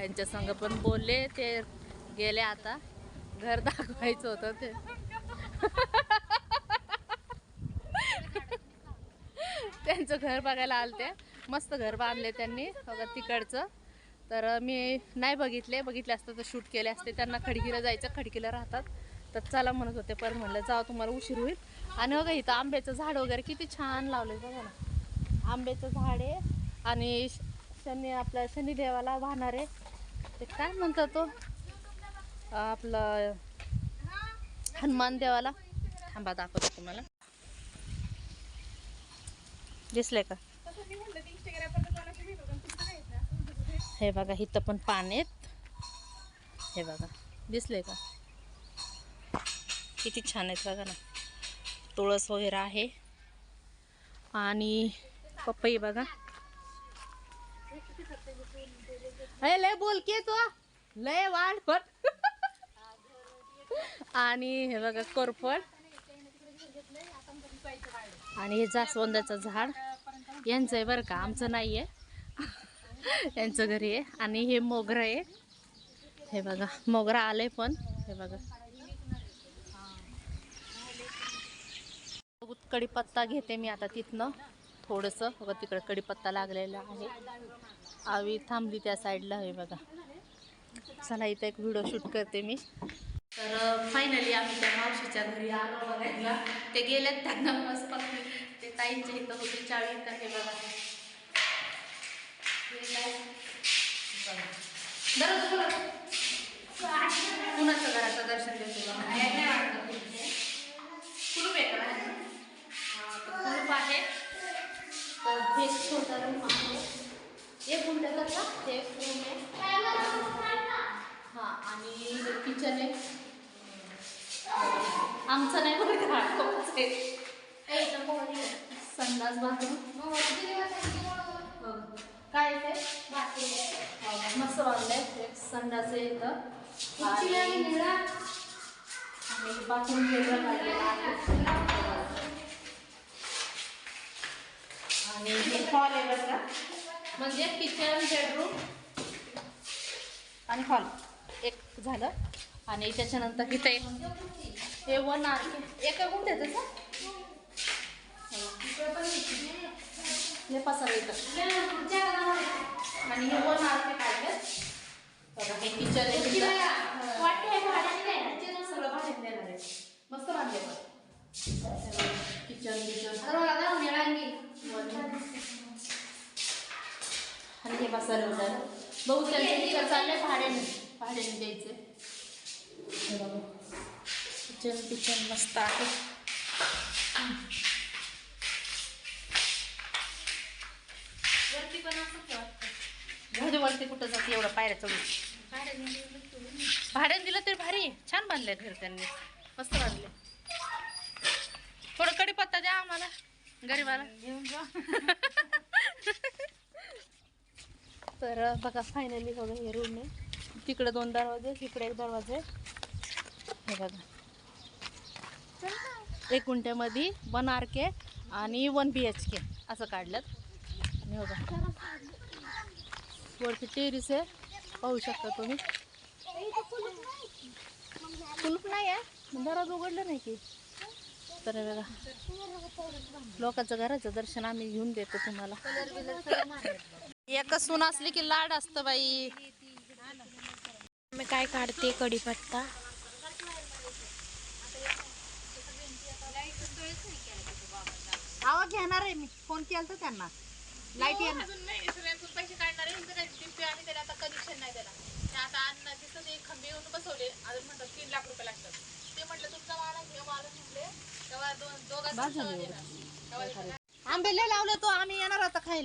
यांच्या संग पण बोलले ते गेले आता. घर दाखवायचं होतं ते. त्यांचं घर बघायला आलते. मस्त घर बांधले त्यांनी बघा तिकडचं. तर मी नाही बघितले. बघितले असतं तर शूट केले असते. त्यांना खडकीला जायचं खडकीला राहतात. तर चला म्हणत होते पर म्हणलं जाऊ तुम्हाला उशीर होईल. आणि बघा इथं आंब्याचं झाड वगैरे किती छान लावले बघा ना. आंब्याचं झाड आहे. आणि श- शनी आपल्या शनिदेवाला वाहणारे ते काय म्हणतात तो? आपलं हनुमान देवाला? थांबा दाखवतो तुम्हाला. दिसले का? हे बघा इथं पण पाण्यात हे बघा दिसले का? किती छान आहेत बघा ना. तुळस वगैरे आहे. आणि पपई बघा. अरे लय बोलके तो. लय वाढ पण आणि हे बघा कोरफड. आणि हे जास्वंदाचं झाड. यांचं आहे बरं का आमचं नाही आहे यांचं घरी आहे. आणि हे मोगरा आहे. हे बघा मोगरा आले पण. हे बघा. कडीपत्ता घेते मी आता तिथनं. थोडंसं. बघा तिकडं कडीपत्ता लागलेला आहे. आवी थांबली त्या साईडला आहे बघा. चला इथं एक व्हिडिओ शूट करते मी. तर फायनली आम्ही त्या मावशीच्या घरी आलो बघायला. ते गेल्यात त्यांना मस्त ते ताईंच्या इथं होती चावी तर हे बघा. कुणाचं घराचं दर्शन देतो कुलूप आहे का? कुलूप आहे. तर हे छोटा रूम आहे. एक गुंठ्याचा का ते एक रूम आहे हा आणि हे किचन आहे आमचं नाही बरं आहे. संडास बाथरूम. काय ते? हो, मस्त एक संडास आहे इथं. आणि बाथरूम वेगळं काढलेलं आणि हे हॉल आहे बरं का? म्हणजे किचन बेडरूम आणि हॉल एक झालं. आणि त्याच्यानंतर इथं एक हे वन आर एका गुंठ्याचं का हे पसार येतं आणि हे वन आर के काढलं बघा हे किचन आहे. तिथं. वाटे आहे भाड्याने नाही. किचन सगळं देणार आहे. मस्त बांधले किचन किचन पसार होतं बघू त्यांचं चाललंय भाड्याने भाड्याने द्यायचे. हे किचन किचन मस्त आहे. वरती पण कुठं जाते? एवढं पायऱ्या चढून. भाड्याने दिलं तरी भारी. छान बांधलंय घर त्यांनी. मस्त बांधले थोडं कडीपत्ता द्या आम्हाला गरीबाला. घेऊन जा. तर बघा फायनली बघा हे रूम आहे. तिकडे दोन दरवाजे इकडे एक दरवाजा आहे. हे बघा. एक गुंठ्यामध्ये वन आर के आणि वन बी एच के असं काढलं आणि बघा. वरती टेरिस आहे. पाहू शकता तुम्ही. कुलूप नाही आहे. दरवाजा उघडलं नाही की. तर बघा. लोकांचं घराचं दर्शन आम्ही घेऊन देतो तुम्हाला. एकच सून असली की लाड असतं बाई. मी काय काढते कढीपत्ता? आवाज घेणार आहे मी. फोन केला तर त्यांना. लाइट येणार. अजून नाही. सगळ्यांतून पैसे काढणार आहे. टिप्पे आणि त्याला. आता कनेक्शन नाही त्याला. ते आता अन्न तिथं ते खंबे येऊन बसवले. अजून म्हणतात तीन लाख रुपये लागतात. ते म्हटलं तुमचा मालक हे मालक म्हटले तेव्हा दोन एवढं. आंबे लावले तो. आम्ही येणार आता खायला.